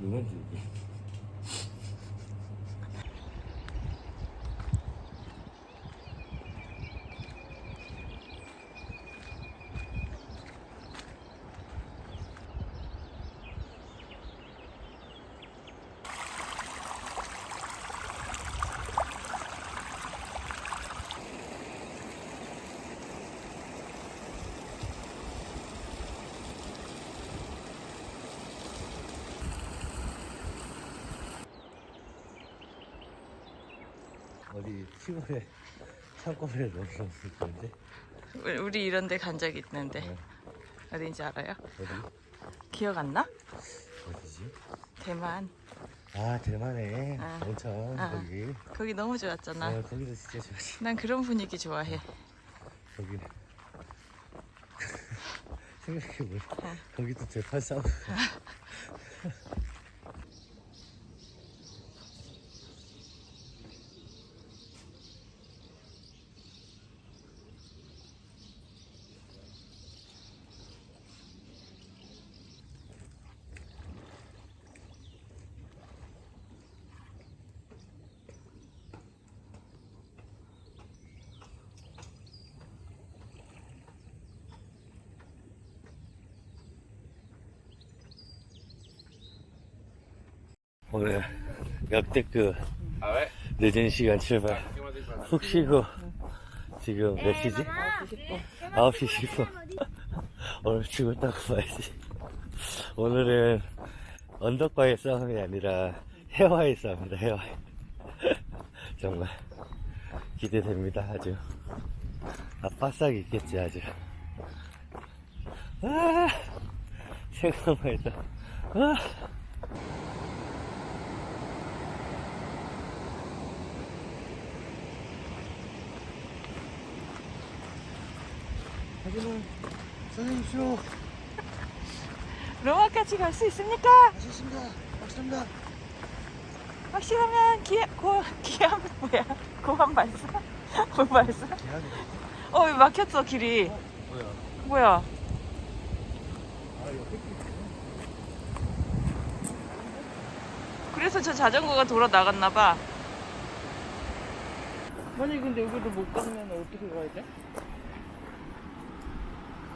누군지 시골에 산골에 놀러 왔을 건데 우리- 우리 이런 데 간적 있는데 네. 어딘지 알아요? 어디 기억 안 나? 어디지? 대만. 아 대만에 아. 온천 아. 거기 거기 너무 좋았잖아. 아 거기도 진짜 좋지 난 그런 분위기 좋아해. 거기 생각해보니 어. 거기도 재판 싸우 오늘 역대급 늦은 시간 출발. 푹 쉬고 지금 몇 시지? 9시 10분 오늘 죽었다고 봐야지. 오늘은 언덕과의 싸움이 아니라 해와의 싸움이다 해와. 정말 기대됩니다 아주. 아 바싹 있겠지 아주. 아 생각만 해도. 아 하지만 선생님쇼 로마까지 갈 수 있습니까? 하셨습니다 박수입니다 확실하면 기, 고, 기함 뭐야? 고함 발사? 뭐 발사? 계약이 어, 왜 막혔어 길이? 뭐야 뭐야? 아 옆에 그래서 저 자전거가 돌아 나갔나 봐. 만약에 근데 여기도 못 가면 어떻게 가야 돼?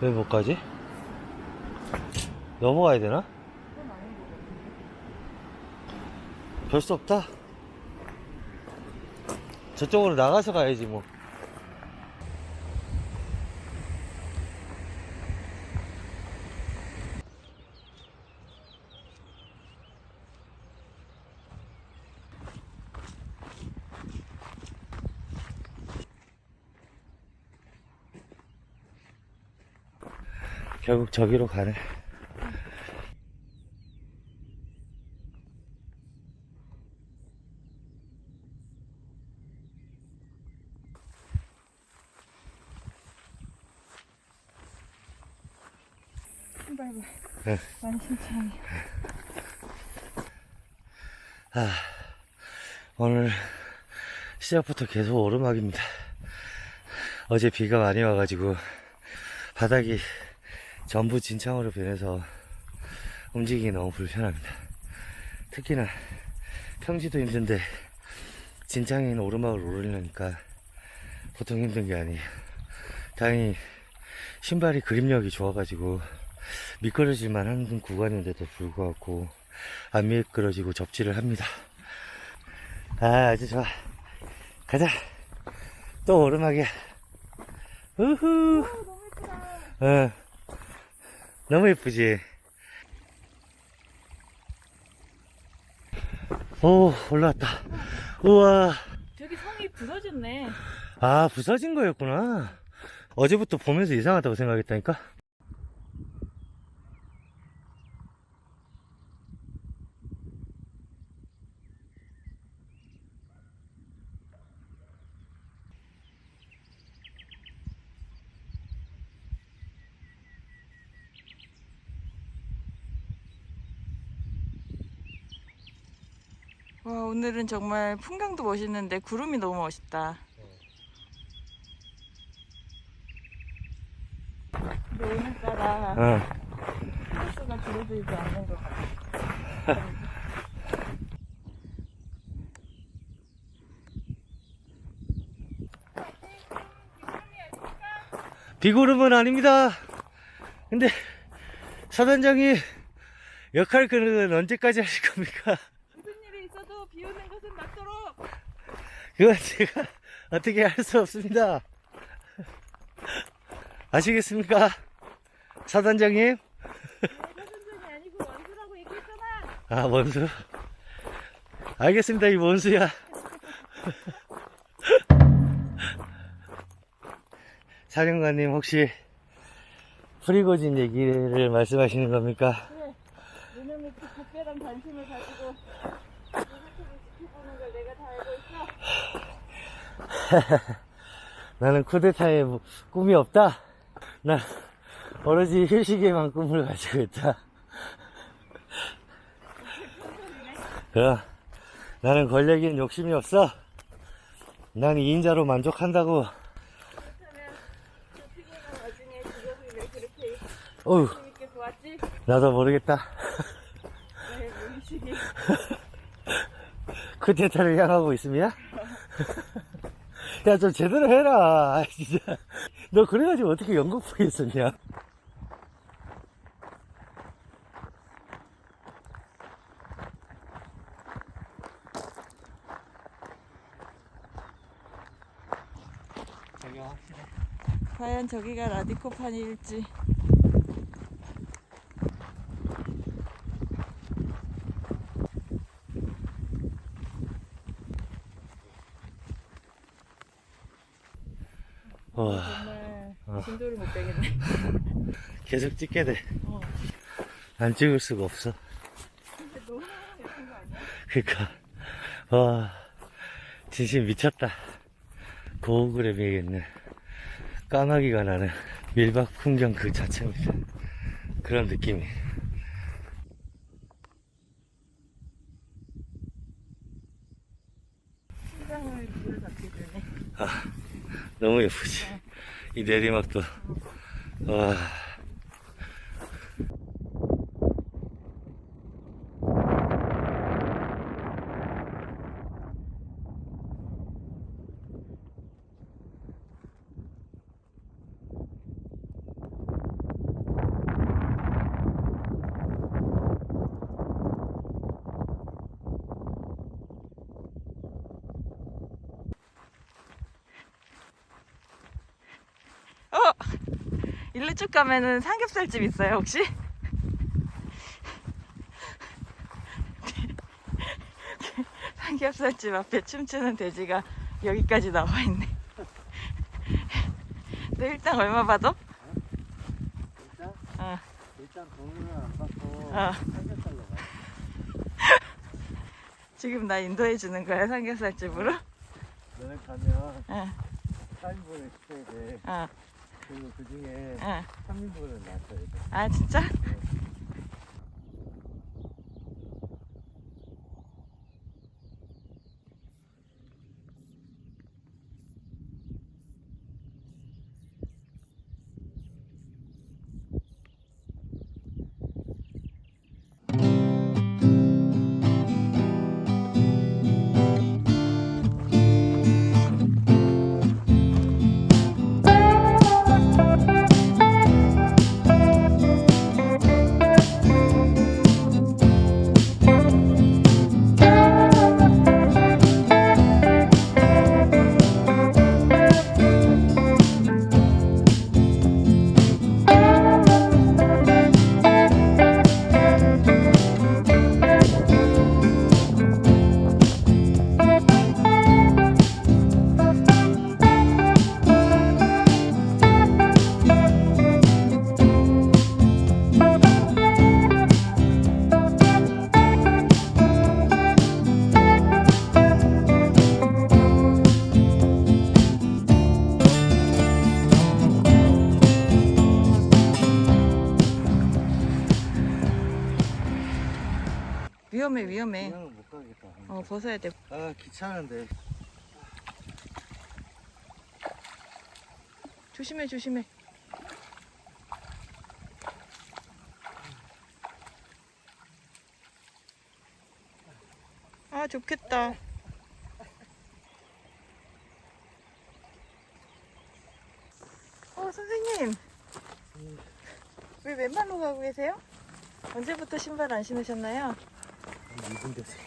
왜 못 가지? 넘어가야 되나? 별 수 없다 저쪽으로 나가서 가야지 뭐 결국 저기로 가네 신발봐. 네. 만신창이. 오늘 시작부터 계속 오르막입니다. 어제 비가 많이 와가지고 바닥이 전부 진창으로 변해서 움직이기 너무 불편합니다. 특히나 평지도 힘든데 있는 오르막을 오르려니까 보통 힘든 게 아니에요. 다행히 신발이 그립력이 좋아가지고 미끄러질만 한 구간인데도 불구하고 안 미끄러지고 접지를 합니다. 아, 아주 좋아. 가자. 또 오르막이야. 우후. 어. 너무 예쁘지? 오, 올라왔다. 우와. 저기 성이 부서졌네. 아, 부서진 거였구나. 어제부터 보면서 이상하다고 생각했다니까? 와 오늘은 정말 풍경도 멋있는데 구름이 너무 멋있다. 근데 오늘따라 어. 호수가 줄어들지 않는 것 같아. 비구름은 아닙니다. 근데 사단장이 역할 그릇은 언제까지 하실 겁니까? 그건 제가 어떻게 할 수 없습니다. 아시겠습니까? 사단장님? 아, 원수. 알겠습니다, 이 원수야. 사령관님, 혹시 프리고진 얘기를 말씀하시는 겁니까? 그래. 이놈의 그 특별한 관심을 가지고 이 사태를 지켜보는 걸 내가 다 알고 있어. 나는 쿠데타에 뭐 꿈이 없다. 난 오로지 휴식에만 꿈을 가지고 있다. 그럼 나는 권력에는 욕심이 없어. 난 2인자로 만족한다고. 어휴? 나도 모르겠다. 쿠데타를 향하고 있으면? 야, 좀 제대로 해라. 아, 진짜. 너 그래가지고 어떻게 연극 보겠었냐? 과연 저기가 라디코판일지 와, 정말 어. 진도를 못 빼겠네. 계속 찍게 돼. 어. 안 찍을 수가 없어. 근데 너무 예쁜 거 아니야? 그니까, 와, 진심 미쳤다. 고그램이겠네. 까마귀가 나는 밀박 풍경 그 자체입니다. 그런 느낌이. 심장을 불을 잡게 되네. 너무 예쁘지. 이 내리막도, 와. 어! 쭉 가면은 삼겹살집 있어요, 혹시? 삼겹살집 앞에 춤추는 돼지가 여기까지 나와 있네. 너 일당 얼마 받아? 일단, 어. 일단 돈을 안 받고, 어. 삼겹살로 가. 지금 나 인도해 주는 거야, 삼겹살집으로? 너네 가면 응, 4인분을 시켜야 돼. 어, 그리고 그 중에 응. 3인분을 놔둬야 돼. 아, 진짜? 위험해 위험해. 못 가겠다. 어 벗어야 돼. 아 귀찮은데. 조심해 조심해. 아 좋겠다. 어 선생님. 음. 왜 왼발로 가고 계세요? 언제부터 신발 안 신으셨나요? 2분 됐어요.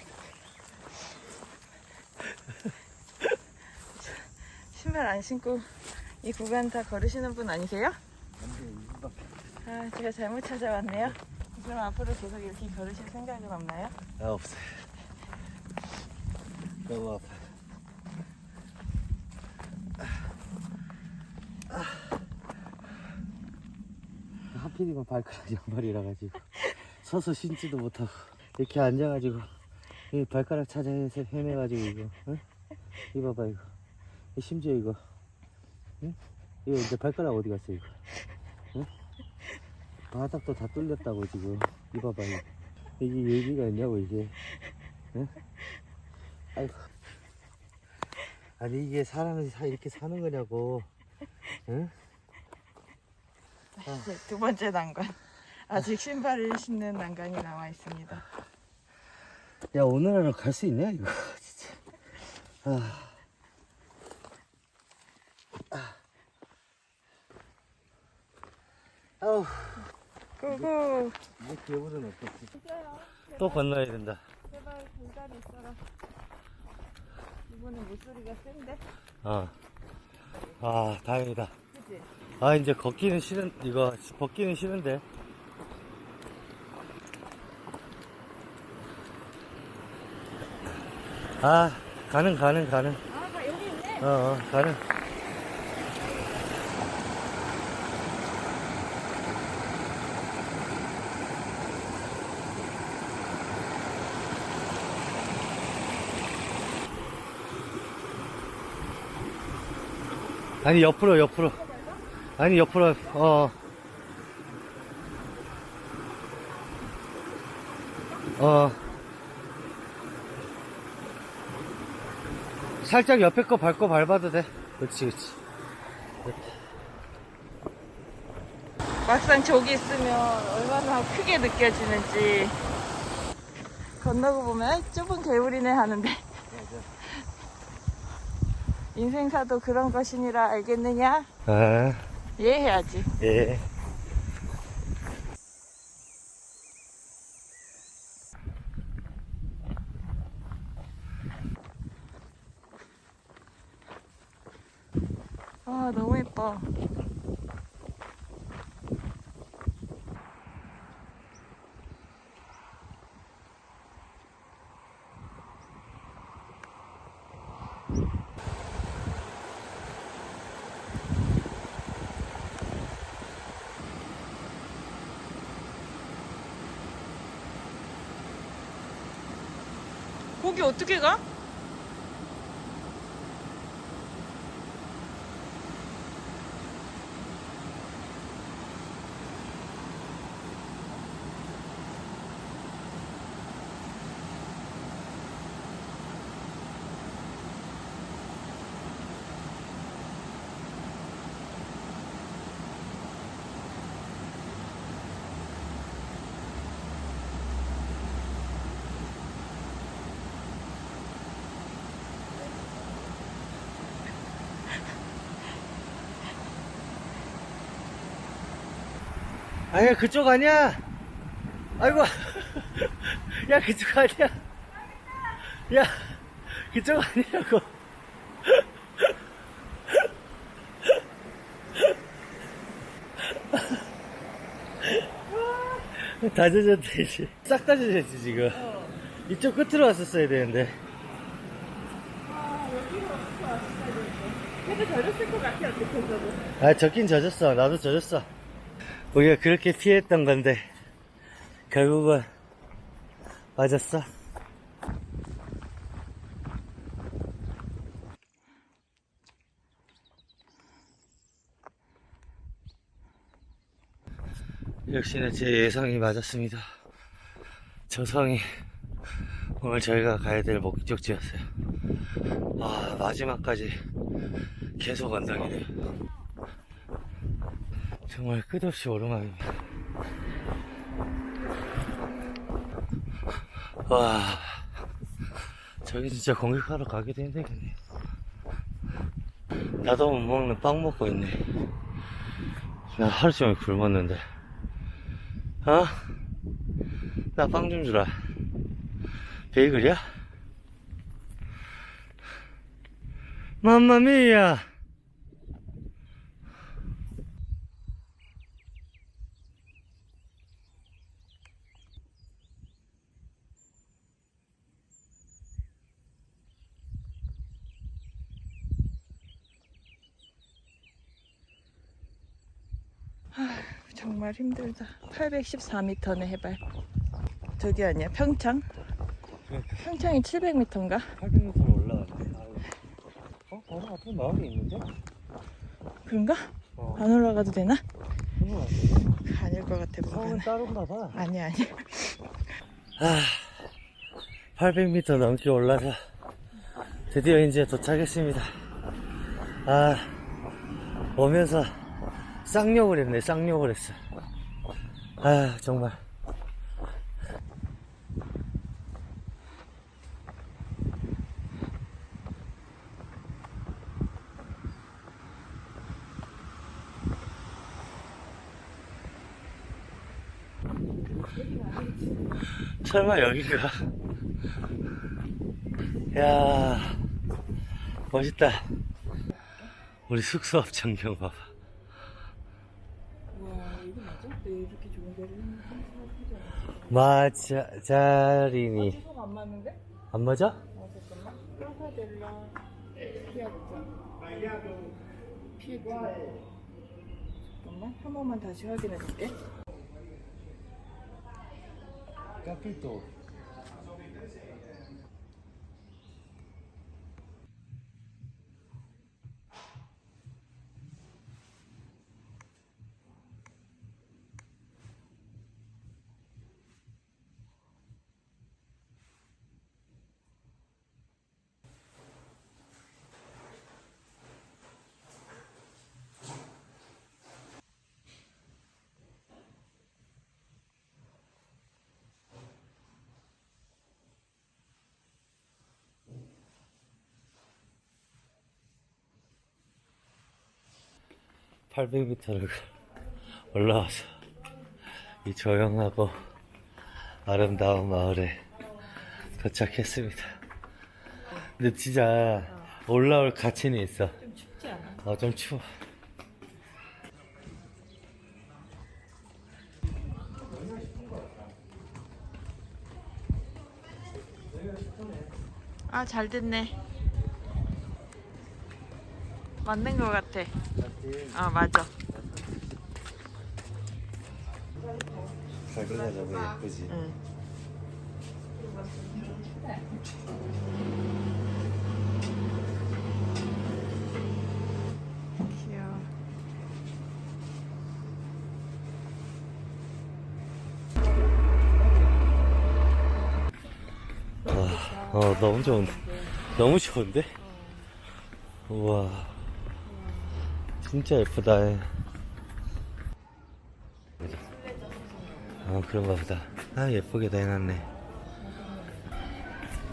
신발 안 신고 이 구간 다 걸으시는 분 아니세요? 아, 제가 잘못 찾아왔네요. 그럼 앞으로 계속 이렇게 걸으실 생각은 없나요? 아, 없어요. 너무 아파. 하필이면 발가락 양말이라 가지고 서서 신지도 못하고 이렇게 앉아가지고 이 발가락 찾아 헤매- 헤매가지고 이거 응? 이거 봐봐 이거 심지어 이거 응? 이거 이제 발가락 어디 갔어 이거 응? 바닥도 다 뚫렸다고 지금 이거 봐봐 이거 이게 얘기가 있냐고 이게 응? 아이고 아니 이게 사람이 사 이렇게 사는 거냐고 응? 네, 두 번째 난관. 아직 신발을 신는 난관이 남아 있습니다. 야 오늘 갈 수 있냐 이거 진짜 아. 아. 아우 고고. 뭐 개불은 없겠지 또 건너야 된다 제발 불가리 있어라. 이번엔 물소리가 센데? 어. 아 다행이다 그치? 아 이제 걷기는 싫은 이거 벗기는 싫은데 아 가는 가는 가는 아, 나 여기 있네. 어, 어 가는 아니 옆으로 옆으로 아니 옆으로 어 어. 살짝 옆에 거 밟고 밟아도 돼. 그렇지, 그렇지. 막상 저기 있으면 얼마나 크게 느껴지는지. 건너고 보면 좁은 개울이네 하는데. 인생사도 그런 것이니라 알겠느냐? 아, 이해해야지. 예. 아, 너무 예뻐. 거기 어떻게 가? 아니야, 그쪽 아니야. 아이고. 야, 그쪽 아니야. 야, 그쪽 아니라고. 다 젖었대, 이제. 싹 다 젖었지, 지금. 이쪽 끝으로 왔었어야 되는데. 아, 여기로 되는데. 젖었을 것 같아, 어떻게 해서도. 아, 젖긴 젖었어. 나도 젖었어. 우리가 그렇게 피했던 건데, 결국은, 맞았어. 역시나 제 예상이 맞았습니다. 저 성이 오늘 저희가 가야 될 목적지였어요. 아, 마지막까지 계속 언덕이네요. 정말 끝없이 오르막입니다. 와, 저기 진짜 공격하러 가기도 힘들겠네. 나도 못 먹는 빵 먹고 있네. 나 하루 종일 굶었는데. 어? 나 빵 좀 주라. 베이글이야? 맘마미야! 정말 힘들다. 814m네 해발. 저기 아니야? 평창? 평창이 700m인가? 800m 올라가네. 어? 바로 앞에 마을이 있는데? 그런가? 어. 안 올라가도 되나? 그거 아닐 것 같아 성은 보면. 따로인가 봐. 아니 아니. 아, 800m 넘게 올라서 드디어 이제 도착했습니다. 아, 오면서 쌍욕을 했네, 쌍욕을 했어. 아, 정말. 설마 여기가? 야 멋있다. 우리 숙소 앞 전경 봐봐. 와 이거 맞아? 왜 이렇게 좋은 데를 맞아, 자리니. 주소가 안 맞는데? 안 맞아? 어 잠깐만. 프라사델라 피아자. 피에트. 잠깐만 한 번만 다시 확인해 볼게. 카피토. 팔백 m 를 올라와서 이 조용하고 아름다운 마을에 도착했습니다. 근데 진짜 올라올 가치는 있어. 좀 춥지 않아? 어, 좀 추워. 아 잘 됐네. 맞는 것 같아. 아 맞아. 가글가 너무 예쁘지? 응. 귀여워. 어, 너무 좋은데. 너무 좋은데? 우와. 진짜 예쁘다. 아, 그런가 보다. 아, 예쁘게 다 해놨네.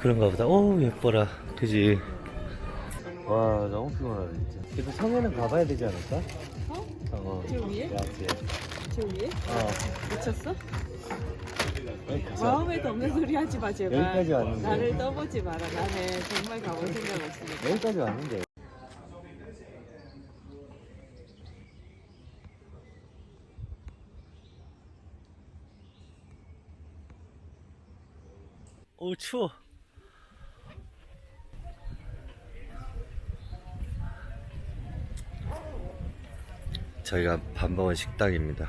그런가 보다. 오, 예뻐라. 그지? 와, 너무 피곤하다, 진짜. 그래도 성에는 가봐야 되지 않을까? 어? 어. 저 위에? 그 앞에. 저 위에? 어. 미쳤어? 마음에도 없는 소리 하지 마 제발. 여기까지 왔는데. 나를 떠보지 마라. 나는 정말 가볼 생각 없으니까. 여기까지 왔는데. 오 추워. 저희가 밥 먹은 식당입니다.